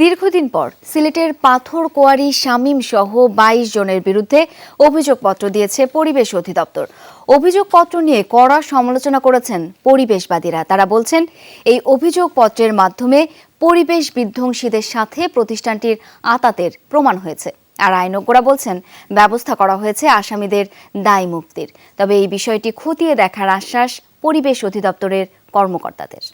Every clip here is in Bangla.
দীর্ঘদিন পর সিলেটের পাথর কোয়ারি শামীম সহ বাইশ জনের বিরুদ্ধে অভিযোগপত্র দিয়েছে পরিবেশ অধিদপ্তর। অভিযোগপত্র নিয়ে কড়া সমালোচনা করেছেন পরিবেশবাদীরা। তারা বলছেন, এই অভিযোগপত্রের মাধ্যমে পরিবেশ বিধ্বংসীদের সাথে প্রতিষ্ঠানটির আতাতের প্রমাণ হয়েছে। আর আইনজ্ঞরা বলছেন, ব্যবস্থা করা হয়েছে আসামিদের দায় মুক্তির। তবে এই বিষয়টি খতিয়ে দেখার আশ্বাস পরিবেশ অধিদপ্তরের কর্মকর্তাদের।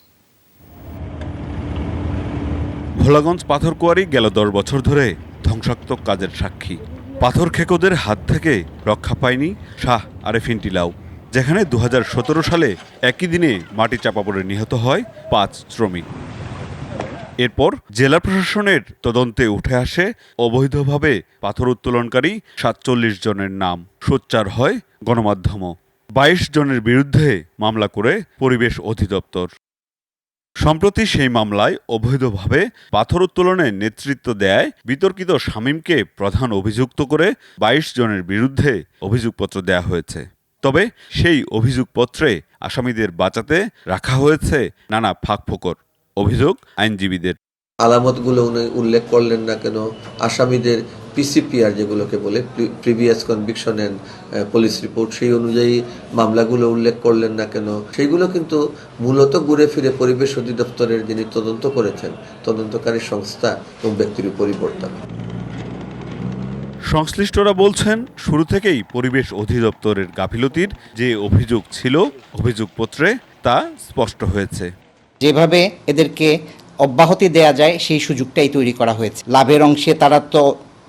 ভোলাগঞ্জ পাথর কোয়ারি গেল দশ বছর ধরে ধ্বংসাত্মক কাজের সাক্ষী। পাথর খেকোদের হাত থেকে রক্ষা পায়নি শাহ আরেফিন টিলাও যেখানে দু হাজার সতেরো সালে একই দিনে মাটি চাপা পড়ে নিহত হয় পাঁচ শ্রমিক। এরপর জেলা প্রশাসনের তদন্তে উঠে আসে অবৈধভাবে পাথর উত্তোলনকারী সাতচল্লিশ জনের নাম। সোচ্চার হয় গণমাধ্যমও। বাইশ জনের বিরুদ্ধে মামলা করে পরিবেশ অধিদপ্তর। সম্প্রতি সেই মামলায় অবৈধভাবে পাথর উত্তোলনে নেতৃত্ব দেয় বিতর্কিত শামীমকে প্রধান অভিযুক্ত করে বাইশ জনের বিরুদ্ধে অভিযোগপত্র দেয়া হয়েছে। তবে সেই অভিযোগপত্রে আসামিদের বাঁচাতে রাখা হয়েছে নানা ফাঁকফোকর। অভিযোগ আইনজীবীদের। আলামতগুলো উনি উল্লেখ করলেন না কেন? আসামিদের পিসিপিআর যেগুলোকে বলে previous conviction and police report সেই অনুযায়ী মামলাগুলো উল্লেখ করলেন না কেন? সেইগুলো কিন্তু মূলত ঘুরে ফিরে পরিবেশ অধিদপ্তরের যিনি তদন্ত করেছেন তদন্তকারী সংস্থা এবং ব্যক্তির উপরই বর্তাবে সংশ্লিষ্টরা বলছেন শুরু থেকেই পরিবেশ অধিদপ্তরের গাফিলতির যে অভিযোগ ছিল অভিযোগপত্রে তা স্পষ্ট হয়েছে। যেভাবে এদেরকে অব্যাহতি দেয়া যায় সেই সুযোগটাই তৈরি করা হয়েছে। লাভের অংশে তারা তো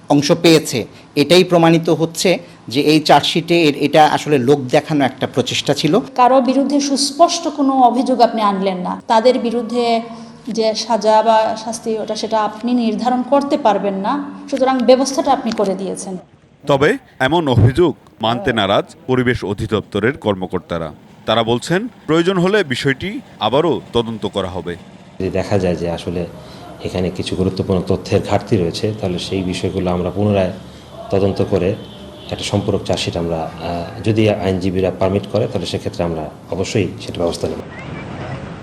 অংশ পেয়েছে। এটাই প্রমাণিত হচ্ছে যে এই চার্জশিটে এর- এটা আসলে লোক দেখানো একটা প্রচেষ্টা ছিল। কারও বিরুদ্ধে সুস্পষ্ট কোনো অভিযোগ আপনি আনলেন না। তাদের বিরুদ্ধে যে সাজা বা শাস্তি ওটা সেটা আপনি নির্ধারণ করতে পারবেন না। সুতরাং ব্যবস্থাটা আপনি করে দিয়েছেন। তবে এমন অভিযোগ মানতে নারাজ পরিবেশ অধিদপ্তরের কর্মকর্তারা। তারা বলছেন প্রয়োজন হলে বিষয়টি আবারও তদন্ত করা হবে। দেখা যায় যে আসলে এখানে কিছু গুরুত্বপূর্ণ তথ্যের ঘাটতি রয়েছে, তাহলে সেই বিষয়গুলো আমরা পুনরায় তদন্ত করে একটা সম্পূরক চার্জশিট আমরা যদি আইনজীবীরা পারমিট করে, তাহলে সেক্ষেত্রে আমরা অবশ্যই সেটা ব্যবস্থা নেব।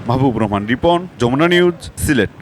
মাহবুব রহমান রিপন, যমুনা নিউজ, সিলেট।